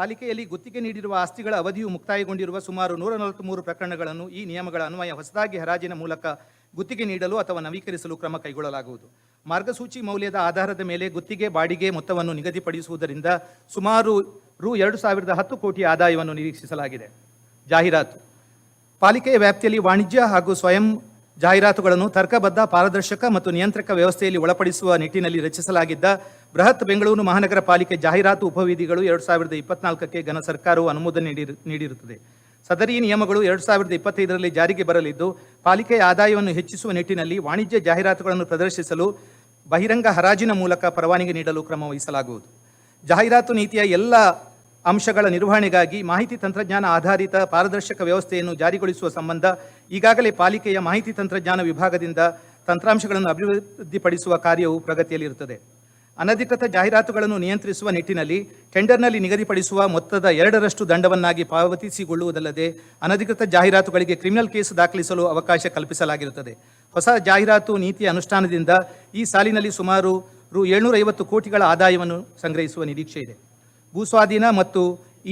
ಪಾಲಿಕೆಯಲ್ಲಿ ಗುತ್ತಿಗೆ ನೀಡಿರುವ ಆಸ್ತಿಗಳ ಅವಧಿಯು ಮುಕ್ತಾಯಗೊಂಡಿರುವ ಸುಮಾರು ನೂರ ನಲವತ್ತ್ಮೂರು ಪ್ರಕರಣಗಳನ್ನು ಈ ನಿಯಮಗಳ ಅನ್ವಯ ಹೊಸದಾಗಿ ಹರಾಜಿನ ಮೂಲಕ ಗುತ್ತಿಗೆ ನೀಡಲು ಅಥವಾ ನವೀಕರಿಸಲು ಕ್ರಮ ಕೈಗೊಳ್ಳಲಾಗುವುದು. ಮಾರ್ಗಸೂಚಿ ಮೌಲ್ಯದ ಆಧಾರದ ಮೇಲೆ ಗುತ್ತಿಗೆ ಬಾಡಿಗೆ ಮೊತ್ತವನ್ನು ನಿಗದಿಪಡಿಸುವುದರಿಂದ ಸುಮಾರು ರು ಎರಡು ಸಾವಿರದ ಹತ್ತು ಕೋಟಿ ಆದಾಯವನ್ನು ನಿರೀಕ್ಷಿಸಲಾಗಿದೆ. ಜಾಹೀರಾತು. ಪಾಲಿಕೆಯ ವ್ಯಾಪ್ತಿಯಲ್ಲಿ ವಾಣಿಜ್ಯ ಹಾಗೂ ಸ್ವಯಂ ಜಾಹೀರಾತುಗಳನ್ನು ತರ್ಕಬದ್ಧ, ಪಾರದರ್ಶಕ ಮತ್ತು ನಿಯಂತ್ರಕ ವ್ಯವಸ್ಥೆಯಲ್ಲಿ ಒಳಪಡಿಸುವ ನಿಟ್ಟಿನಲ್ಲಿ ರಚಿಸಲಾಗಿದ್ದ ಬೃಹತ್ ಬೆಂಗಳೂರು ಮಹಾನಗರ ಪಾಲಿಕೆ ಜಾಹೀರಾತು ಉಪವಿಧಿಗಳು ಎರಡು ಸಾವಿರದ ಇಪ್ಪತ್ನಾಲ್ಕಕ್ಕೆ ಘನ ಸರ್ಕಾರವು ಅನುಮೋದನೆ ನೀಡಿ ನೀಡಿರುತ್ತದೆ. ಸದರಿ ನಿಯಮಗಳು ಎರಡು ಸಾವಿರದ ಇಪ್ಪತ್ತೈದರಲ್ಲಿ ಜಾರಿಗೆ ಬರಲಿದ್ದು ಪಾಲಿಕೆಯ ಆದಾಯವನ್ನು ಹೆಚ್ಚಿಸುವ ನಿಟ್ಟಿನಲ್ಲಿ ವಾಣಿಜ್ಯ ಜಾಹೀರಾತುಗಳನ್ನು ಪ್ರದರ್ಶಿಸಲು ಬಹಿರಂಗ ಹರಾಜಿನ ಮೂಲಕ ಪರವಾನಗಿ ನೀಡಲು ಕ್ರಮ ವಹಿಸಲಾಗುವುದು. ಜಾಹೀರಾತು ನೀತಿಯ ಎಲ್ಲ ಅಂಶಗಳ ನಿರ್ವಹಣೆಗಾಗಿ ಮಾಹಿತಿ ತಂತ್ರಜ್ಞಾನ ಆಧಾರಿತ ಪಾರದರ್ಶಕ ವ್ಯವಸ್ಥೆಯನ್ನು ಜಾರಿಗೊಳಿಸುವ ಸಂಬಂಧ ಈಗಾಗಲೇ ಪಾಲಿಕೆಯ ಮಾಹಿತಿ ತಂತ್ರಜ್ಞಾನ ವಿಭಾಗದಿಂದ ತಂತ್ರಾಂಶಗಳನ್ನು ಅಭಿವೃದ್ಧಿಪಡಿಸುವ ಕಾರ್ಯವು ಪ್ರಗತಿಯಲ್ಲಿರುತ್ತದೆ. ಅನಧಿಕೃತ ಜಾಹೀರಾತುಗಳನ್ನು ನಿಯಂತ್ರಿಸುವ ನಿಟ್ಟಿನಲ್ಲಿ ಟೆಂಡರ್ನಲ್ಲಿ ನಿಗದಿಪಡಿಸುವ ಮೊತ್ತದ ಎರಡರಷ್ಟು ದಂಡವನ್ನಾಗಿ ಪಾವತಿಸಿಕೊಳ್ಳುವುದಲ್ಲದೆ ಅನಧಿಕೃತ ಜಾಹೀರಾತುಗಳಿಗೆ ಕ್ರಿಮಿನಲ್ ಕೇಸ್ ದಾಖಲಿಸಲು ಅವಕಾಶ ಕಲ್ಪಿಸಲಾಗಿರುತ್ತದೆ. ಹೊಸ ಜಾಹೀರಾತು ನೀತಿಯ ಅನುಷ್ಠಾನದಿಂದ ಈ ಸಾಲಿನಲ್ಲಿ ಸುಮಾರು ರು ಏಳ್ನೂರೈವತ್ತು ಕೋಟಿಗಳ ಆದಾಯವನ್ನು ಸಂಗ್ರಹಿಸುವ ನಿರೀಕ್ಷೆ ಇದೆ ಭೂಸ್ವಾಧೀನ ಮತ್ತು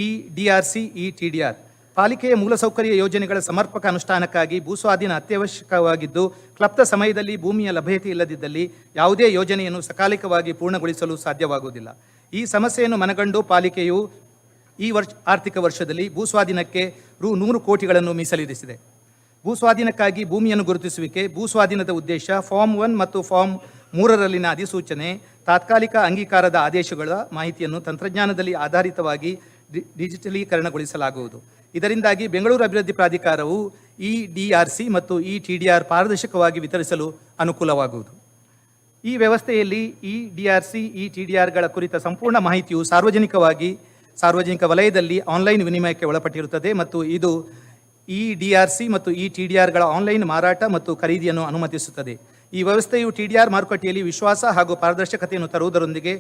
ಇ ಡಿಆರ್ಸಿ ಇ ಟಿಡಿಆರ್ ಪಾಲಿಕೆಯ ಮೂಲಸೌಕರ್ಯ ಯೋಜನೆಗಳ ಸಮರ್ಪಕ ಅನುಷ್ಠಾನಕ್ಕಾಗಿ ಭೂಸ್ವಾಧೀನ ಅತ್ಯವಶ್ಯಕವಾಗಿದ್ದು, ಕ್ಲಪ್ತ ಸಮಯದಲ್ಲಿ ಭೂಮಿಯ ಲಭ್ಯತೆ ಇಲ್ಲದಿದ್ದಲ್ಲಿ ಯಾವುದೇ ಯೋಜನೆಯನ್ನು ಸಕಾಲಿಕವಾಗಿ ಪೂರ್ಣಗೊಳಿಸಲು ಸಾಧ್ಯವಾಗುವುದಿಲ್ಲ. ಈ ಸಮಸ್ಯೆಯನ್ನು ಮನಗಂಡು ಪಾಲಿಕೆಯು ಈ ವರ್ಷ, ಆರ್ಥಿಕ ವರ್ಷದಲ್ಲಿ ಭೂಸ್ವಾಧೀನಕ್ಕೆ ರು ನೂರು ಕೋಟಿಗಳನ್ನು ಮೀಸಲಿರಿಸಿದೆ. ಭೂಸ್ವಾಧೀನಕ್ಕಾಗಿ ಭೂಮಿಯನ್ನು ಗುರುತಿಸುವಿಕೆ, ಭೂಸ್ವಾಧೀನದ ಉದ್ದೇಶ ಫಾರ್ಮ್ ಒನ್ ಮತ್ತು ಫಾರ್ಮ್ ಮೂರರಲ್ಲಿನ ಅಧಿಸೂಚನೆ, ತಾತ್ಕಾಲಿಕ ಅಂಗೀಕಾರದ ಆದೇಶಗಳ ಮಾಹಿತಿಯನ್ನು ತಂತ್ರಜ್ಞಾನದಲ್ಲಿ ಆಧಾರಿತವಾಗಿ ಡಿಜಿಟಲೀಕರಣಗೊಳಿಸಲಾಗುವುದು. ಇದರಿಂದಾಗಿ ಬೆಂಗಳೂರು ಅಭಿವೃದ್ಧಿ ಪ್ರಾಧಿಕಾರವು ಇ ಡಿ ಆರ್ ಸಿ ಮತ್ತು ಇ ಟಿ ಡಿ ಆರ್ ಪಾರದರ್ಶಕವಾಗಿ ವಿತರಿಸಲು ಅನುಕೂಲವಾಗುವುದು. ಈ ವ್ಯವಸ್ಥೆಯಲ್ಲಿ E D R C E T D ಆರ್ಗಳ ಕುರಿತ ಸಂಪೂರ್ಣ ಮಾಹಿತಿಯು ಸಾರ್ವಜನಿಕವಾಗಿ, ಸಾರ್ವಜನಿಕ ವಲಯದಲ್ಲಿ ಆನ್ಲೈನ್ ವಿನಿಮಯಕ್ಕೆ ಒಳಪಟ್ಟಿರುತ್ತದೆ ಮತ್ತು ಇದು ಇ ಡಿ ಆರ್ ಸಿ ಮತ್ತು ಇ ಟಿ ಡಿ ಆರ್ಗಳ ಆನ್ಲೈನ್ ಮಾರಾಟ ಮತ್ತು ಖರೀದಿಯನ್ನು ಅನುಮತಿಸುತ್ತದೆ. ಈ ವ್ಯವಸ್ಥೆಯು ಟಿ ಆರ್ ಮಾರುಕಟ್ಟೆಯಲ್ಲಿ ವಿಶ್ವಾಸ ಹಾಗೂ ಪಾರದರ್ಶಕತೆಯನ್ನು ತರುವುದರೊಂದಿಗೆ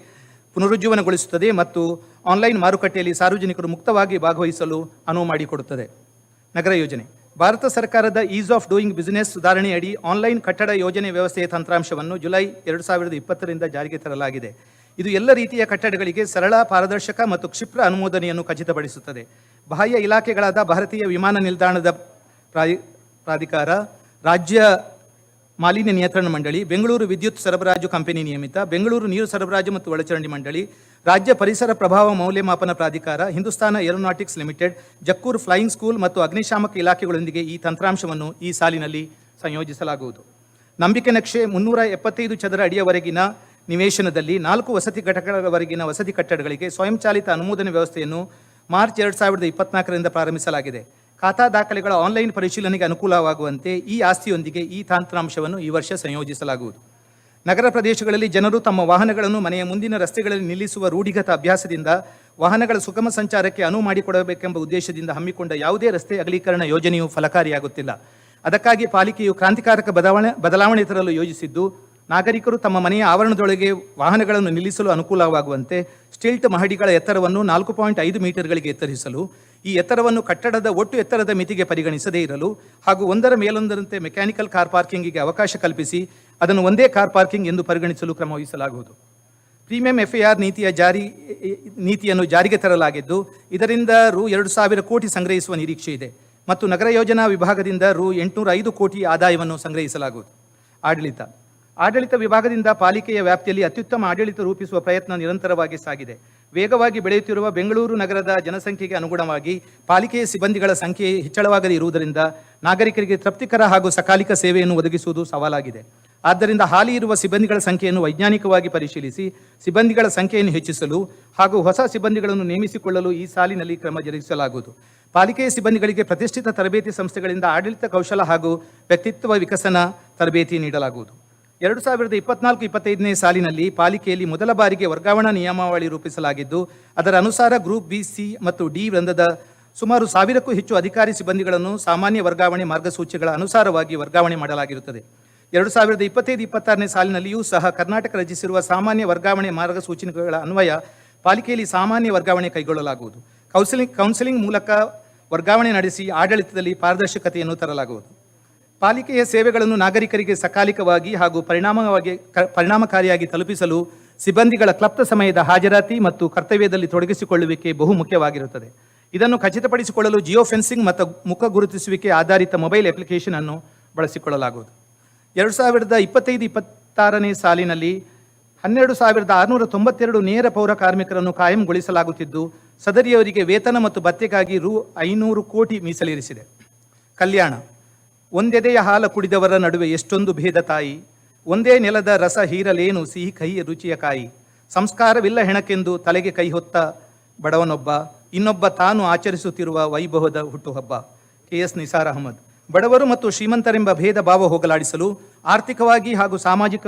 ಪುನರುಜ್ಜೀವನಗೊಳಿಸುತ್ತದೆ ಮತ್ತು ಆನ್ಲೈನ್ ಮಾರುಕಟ್ಟೆಯಲ್ಲಿ ಸಾರ್ವಜನಿಕರು ಮುಕ್ತವಾಗಿ ಭಾಗವಹಿಸಲು ಅನುವು ಮಾಡಿಕೊಡುತ್ತದೆ. ನಗರ ಯೋಜನೆ. ಭಾರತ ಸರ್ಕಾರದ ಈಸ್ ಆಫ್ ಡೂಯಿಂಗ್ ಬಿಸಿನೆಸ್ ಸುಧಾರಣೆಯಡಿ ಆನ್ಲೈನ್ ಕಟ್ಟಡ ಯೋಜನೆ ವ್ಯವಸ್ಥೆಯ ತಂತ್ರಾಂಶವನ್ನು ಜುಲೈ ಎರಡು ಸಾವಿರದ ಇಪ್ಪತ್ತರಿಂದ ಜಾರಿಗೆ ತರಲಾಗಿದೆ. ಇದು ಎಲ್ಲ ರೀತಿಯ ಕಟ್ಟಡಗಳಿಗೆ ಸರಳ, ಪಾರದರ್ಶಕ ಮತ್ತು ಕ್ಷಿಪ್ರ ಅನುಮೋದನೆಯನ್ನು ಖಚಿತಪಡಿಸುತ್ತದೆ. ಬಾಹ್ಯ ಇಲಾಖೆಗಳಾದ ಭಾರತೀಯ ವಿಮಾನ ನಿಲ್ದಾಣದ ಪ್ರಾಧಿ- ಪ್ರಾಧಿಕಾರ, ರಾಜ್ಯ ಮಾಲಿನ್ಯ ನಿಯಂತ್ರಣ ಮಂಡಳಿ, ಬೆಂಗಳೂರು ವಿದ್ಯುತ್ ಸರಬರಾಜು ಕಂಪನಿ ನಿಯಮಿತ, ಬೆಂಗಳೂರು ನೀರು ಸರಬರಾಜು ಮತ್ತು ಒಳಚರಂಡಿ ಮಂಡಳಿ, ರಾಜ್ಯ ಪರಿಸರ ಪ್ರಭಾವ ಮೌಲ್ಯಮಾಪನ ಪ್ರಾಧಿಕಾರ, Hindustan aeronautics limited, Jakkur flying school ಮತ್ತು ಅಗ್ನಿಶಾಮಕ ಇಲಾಖೆಗಳೊಂದಿಗೆ ಈ ತಂತ್ರಾಂಶವನ್ನು ಈ ಸಾಲಿನಲ್ಲಿ ಸಂಯೋಜಿಸಲಾಗುವುದು. ನಂಬಿಕೆ ನಕ್ಷೆ ಮುನ್ನೂರ ಎಪ್ಪತ್ತೈದು ಚದರ ಅಡಿಯವರೆಗಿನ ನಿವೇಶನದಲ್ಲಿ ನಾಲ್ಕು ವಸತಿ ಘಟಕಗಳವರೆಗಿನ ವಸತಿ ಕಟ್ಟಡಗಳಿಗೆ ಸ್ವಯಂಚಾಲಿತ ಅನುಮೋದನೆ ವ್ಯವಸ್ಥೆಯನ್ನು ಮಾರ್ಚ್ ಎರಡು ಸಾವಿರದ ಇಪ್ಪತ್ನಾಲ್ಕರಿಂದ ಪ್ರಾರಂಭಿಸಲಾಗಿದೆ. ಖಾತಾ ದಾಖಲೆಗಳ ಆನ್ಲೈನ್ ಪರಿಶೀಲನೆಗೆ ಅನುಕೂಲವಾಗುವಂತೆ ಈ ಆಸ್ತಿಯೊಂದಿಗೆ ಈ ತಾಂತ್ರಾಂಶವನ್ನು ಈ ವರ್ಷ ಸಂಯೋಜಿಸಲಾಗುವುದು. ನಗರ ಪ್ರದೇಶಗಳಲ್ಲಿ ಜನರು ತಮ್ಮ ವಾಹನಗಳನ್ನು ಮನೆಯ ಮುಂದಿನ ರಸ್ತೆಗಳಲ್ಲಿ ನಿಲ್ಲಿಸುವ ರೂಢಿಗತ ಅಭ್ಯಾಸದಿಂದ ವಾಹನಗಳ ಸುಗಮ ಸಂಚಾರಕ್ಕೆ ಅನುವು ಮಾಡಿಕೊಡಬೇಕೆಂಬ ಉದ್ದೇಶದಿಂದ ಹಮ್ಮಿಕೊಂಡ ಯಾವುದೇ ರಸ್ತೆ ಅಗಲೀಕರಣ ಯೋಜನೆಯು ಫಲಕಾರಿಯಾಗುತ್ತಿಲ್ಲ. ಅದಕ್ಕಾಗಿ ಪಾಲಿಕೆಯು ಕ್ರಾಂತಿಕಾರಕ ಬದಲಾವಣೆ ಬದಲಾವಣೆ ತರಲು ಯೋಜಿಸಿದ್ದು, ನಾಗರಿಕರು ತಮ್ಮ ಮನೆಯ ಆವರಣದೊಳಗೆ ವಾಹನಗಳನ್ನು ನಿಲ್ಲಿಸಲು ಅನುಕೂಲವಾಗುವಂತೆ ಸ್ಟಿಲ್ಟ್ ಮಹಡಿಗಳ ಎತ್ತರವನ್ನು ನಾಲ್ಕು ಪಾಯಿಂಟ್ ಐದು ಮೀಟರ್ಗಳಿಗೆ ಎತ್ತರಿಸಲು ಈ ಎತ್ತರವನ್ನು ಕಟ್ಟಡದ ಒಟ್ಟು ಎತ್ತರದ ಮಿತಿಗೆ ಪರಿಗಣಿಸದೇ ಇರಲು ಹಾಗೂ ಒಂದರ ಮೇಲೊಂದರಂತೆ ಮೆಕ್ಯಾನಿಕಲ್ ಕಾರ್ ಪಾರ್ಕಿಂಗಿಗೆ ಅವಕಾಶ ಕಲ್ಪಿಸಿ ಅದನ್ನು ಒಂದೇ ಕಾರ್ ಪಾರ್ಕಿಂಗ್ ಎಂದು ಪರಿಗಣಿಸಲು ಕ್ರಮ ವಹಿಸಲಾಗುವುದು. ಪ್ರೀಮಿಯಂ ಎಫ್ಐಆರ್ ನೀತಿಯ ಜಾರಿ, ನೀತಿಯನ್ನು ಜಾರಿಗೆ ತರಲಾಗಿದ್ದು, ಇದರಿಂದ ರು ಎರಡು ಸಾವಿರ ಕೋಟಿ ಸಂಗ್ರಹಿಸುವ ನಿರೀಕ್ಷೆ ಇದೆ ಮತ್ತು ನಗರ ಯೋಜನಾ ವಿಭಾಗದಿಂದ ರು ಎಂಟುನೂರ ಐದು ಕೋಟಿ ಆದಾಯವನ್ನು ಸಂಗ್ರಹಿಸಲಾಗುವುದು. ಆಡಳಿತ. ಆಡಳಿತ ವಿಭಾಗದಿಂದ ಪಾಲಿಕೆಯ ವ್ಯಾಪ್ತಿಯಲ್ಲಿ ಅತ್ಯುತ್ತಮ ಆಡಳಿತ ರೂಪಿಸುವ ಪ್ರಯತ್ನ ನಿರಂತರವಾಗಿ ಸಾಗಿದೆ. ವೇಗವಾಗಿ ಬೆಳೆಯುತ್ತಿರುವ ಬೆಂಗಳೂರು ನಗರದ ಜನಸಂಖ್ಯೆಗೆ ಅನುಗುಣವಾಗಿ ಪಾಲಿಕೆಯ ಸಿಬ್ಬಂದಿಗಳ ಸಂಖ್ಯೆ ಹೆಚ್ಚಳವಾಗದೇ ಇರುವುದರಿಂದ ನಾಗರಿಕರಿಗೆ ತೃಪ್ತಿಕರ ಹಾಗೂ ಸಕಾಲಿಕ ಸೇವೆಯನ್ನು ಒದಗಿಸುವುದು ಸವಾಲಾಗಿದೆ. ಆದ್ದರಿಂದ ಹಾಲಿ ಇರುವ ಸಿಬ್ಬಂದಿಗಳ ಸಂಖ್ಯೆಯನ್ನು ವೈಜ್ಞಾನಿಕವಾಗಿ ಪರಿಶೀಲಿಸಿ ಸಿಬ್ಬಂದಿಗಳ ಸಂಖ್ಯೆಯನ್ನು ಹೆಚ್ಚಿಸಲು ಹಾಗೂ ಹೊಸ ಸಿಬ್ಬಂದಿಗಳನ್ನು ನೇಮಿಸಿಕೊಳ್ಳಲು ಈ ಸಾಲಿನಲ್ಲಿ ಕ್ರಮ ಜರುಗಿಸಲಾಗುವುದು. ಪಾಲಿಕೆಯ ಸಿಬ್ಬಂದಿಗಳಿಗೆ ಪ್ರತಿಷ್ಠಿತ ತರಬೇತಿ ಸಂಸ್ಥೆಗಳಿಂದ ಆಡಳಿತ ಕೌಶಲ ಹಾಗೂ ವ್ಯಕ್ತಿತ್ವ ವಿಕಸನ ತರಬೇತಿ ನೀಡಲಾಗುವುದು. ಎರಡು ಸಾವಿರದ ಇಪ್ಪತ್ನಾಲ್ಕು, ಇಪ್ಪತ್ತೈದನೇ ಸಾಲಿನಲ್ಲಿ ಪಾಲಿಕೆಯಲ್ಲಿ ಮೊದಲ ಬಾರಿಗೆ ವರ್ಗಾವಣಾ ನಿಯಮಾವಳಿ ರೂಪಿಸಲಾಗಿದ್ದು, ಅದರ ಅನುಸಾರ ಗ್ರೂಪ್ ಬಿ, ಸಿ ಮತ್ತು ಡಿ ವೃಂದದ ಸುಮಾರು ಸಾವಿರಕ್ಕೂ ಹೆಚ್ಚು ಅಧಿಕಾರಿ ಸಿಬ್ಬಂದಿಗಳನ್ನು ಸಾಮಾನ್ಯ ವರ್ಗಾವಣೆ ಮಾರ್ಗಸೂಚಿಗಳ ಅನುಸಾರವಾಗಿ ವರ್ಗಾವಣೆ ಮಾಡಲಾಗಿರುತ್ತದೆ. ಎರಡು ಸಾವಿರದ ಇಪ್ಪತ್ತೈದು, ಇಪ್ಪತ್ತಾರನೇ ಸಾಲಿನಲ್ಲಿಯೂ ಸಹ ಕರ್ನಾಟಕ ರಚಿಸಿರುವ ಸಾಮಾನ್ಯ ವರ್ಗಾವಣೆ ಮಾರ್ಗಸೂಚಿಗಳ ಅನ್ವಯ ಪಾಲಿಕೆಯಲ್ಲಿ ಸಾಮಾನ್ಯ ವರ್ಗಾವಣೆ ಕೈಗೊಳ್ಳಲಾಗುವುದು. ಕೌನ್ಸಿಲಿಂಗ್ ಕೌನ್ಸಿಲಿಂಗ್ ಮೂಲಕ ವರ್ಗಾವಣೆ ನಡೆಸಿ ಆಡಳಿತದಲ್ಲಿ ಪಾರದರ್ಶಕತೆಯನ್ನು ತರಲಾಗುವುದು. ಪಾಲಿಕೆಯ ಸೇವೆಗಳನ್ನು ನಾಗರಿಕರಿಗೆ ಸಕಾಲಿಕವಾಗಿ ಹಾಗೂ ಪರಿಣಾಮವಾಗಿ ಪರಿಣಾಮಕಾರಿಯಾಗಿ ತಲುಪಿಸಲು ಸಿಬ್ಬಂದಿಗಳ ಕ್ಲಪ್ತ ಸಮಯದ ಹಾಜರಾತಿ ಮತ್ತು ಕರ್ತವ್ಯದಲ್ಲಿ ತೊಡಗಿಸಿಕೊಳ್ಳುವಿಕೆ ಬಹು ಮುಖ್ಯವಾಗಿರುತ್ತದೆ. ಇದನ್ನು ಖಚಿತಪಡಿಸಿಕೊಳ್ಳಲು ಜಿಯೋ ಫೆನ್ಸಿಂಗ್ ಮತ್ತು ಮುಖ ಗುರುತಿಸುವಿಕೆ ಆಧಾರಿತ ಮೊಬೈಲ್ ಅಪ್ಲಿಕೇಶನ್ ಅನ್ನು ಬಳಸಿಕೊಳ್ಳಲಾಗುವುದು. ಎರಡು ಸಾವಿರದ ಇಪ್ಪತ್ತೈದು, ಇಪ್ಪತ್ತಾರನೇ ಸಾಲಿನಲ್ಲಿ ಹನ್ನೆರಡು ಸಾವಿರದ ಆರುನೂರ ತೊಂಬತ್ತೆರಡು ನೇರ ಪೌರ ಕಾರ್ಮಿಕರನ್ನು ಕಾಯಂಗೊಳಿಸಲಾಗುತ್ತಿದ್ದು, ಸದರಿಯವರಿಗೆ ವೇತನ ಮತ್ತು ಭತ್ಯೆಗಾಗಿ ರು ಐನೂರು ಕೋಟಿ ಮೀಸಲಿರಿಸಿದೆ. ಕಲ್ಯಾಣ ಒಂದೆದೆಯ ಹಾಲ ಕುಡಿದವರ ನಡುವೆ ಎಷ್ಟೊಂದು ಭೇದ ತಾಯಿ. ಒಂದೇ ನೆಲದ ರಸ ಹೀರಲೇನು ಸಿಹಿ ಕಹಿಯ ರುಚಿಯ ಕಾಯಿ. ಸಂಸ್ಕಾರವಿಲ್ಲ ಹೆಣಕೆಂದು ತಲೆಗೆ ಕೈ ಹೊತ್ತ ಬಡವನೊಬ್ಬ. ಇನ್ನೊಬ್ಬ ತಾನು ಆಚರಿಸುತ್ತಿರುವ ವೈಭವದ ಹುಟ್ಟುಹಬ್ಬ. K S Nisar Ahmed. ಬಡವರು ಮತ್ತು ಶ್ರೀಮಂತರೆಂಬ ಭೇದ ಭಾವ ಹೋಗಲಾಡಿಸಲು ಆರ್ಥಿಕವಾಗಿ ಹಾಗೂ ಸಾಮಾಜಿಕ